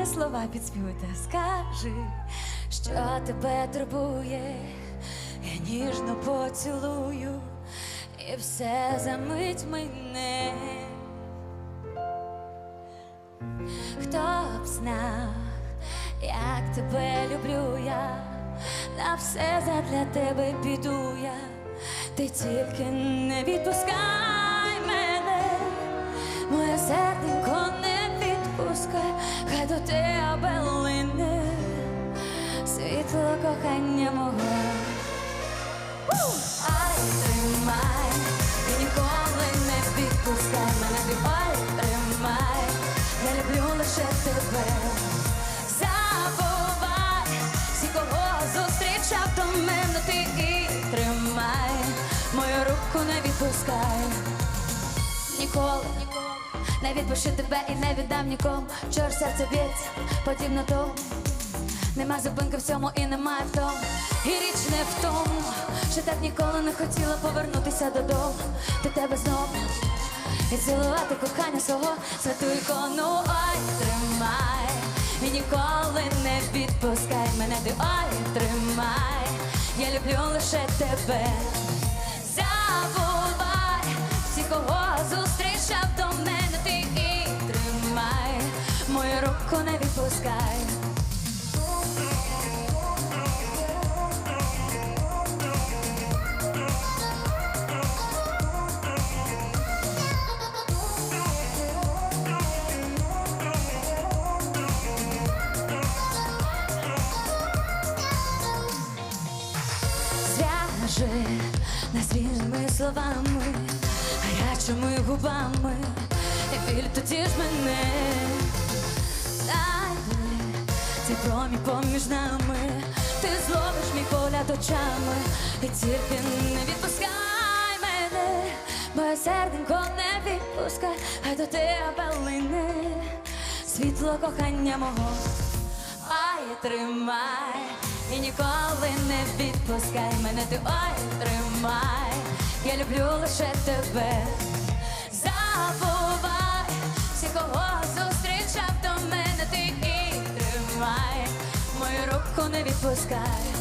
мене слова підспівуйте, скажи, що тебе турбує, я ніжно поцілую, і все замить мене. Хто б знав, як тебе люблю я, на все задля тебе піду я, ти тільки не відпускай до тебе лине світло кохання мого. Ай, тримай, і ніколи не відпускай мене, ти тримай, я люблю лише тебе. Забувай, всі, кого зустрічав до мене, ти і тримай, мою руку не відпускай. Ніколи не відпущу тебе і не віддам нікому. Чор серце б'ється, подібно тому. Нема зупинки в цьому і немає в тому. І річ не в тому, що так ніколи не хотіла повернутися додому до тебе знову. І цілувати кохання свого святу ікону, ой, тримай, і ніколи не відпускай мене, ти ой, тримай, я люблю лише тебе. Забувай руку не відпускай. Зв'яжи нас вільними словами, гарячими губами, і біль тоді ж мене цей промінь поміж нами, ти зловиш мій погляд очами, і тільки не відпускай мене, моє серденько не відпускай, хай до тебе лине світло кохання мого. Ай, тримай, і ніколи не відпускай мене, ти ой, тримай, я люблю лише тебе. Забувай тримай, мою руку не відпускай.